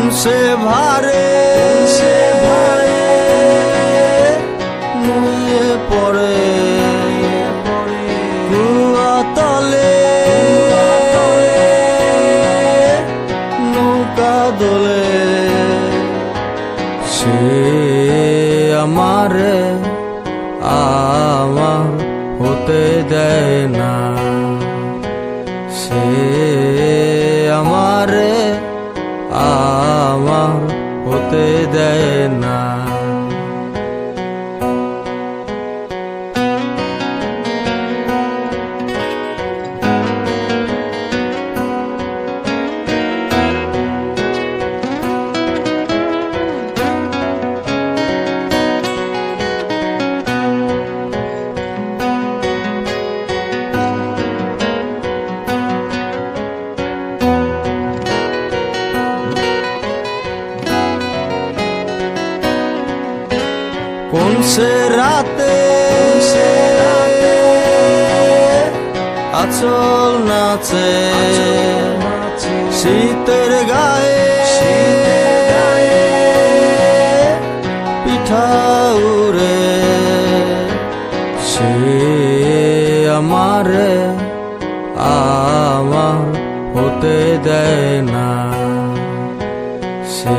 কোন भारे। ভারে भारे। পড়ে কুয়া তলে নৌকা সে আমার সে রাতে আচল নাচে শীতের গায়ে পিঠা উড়ে সে আমারে আমার হতে দেয় না সে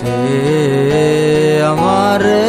সে আমার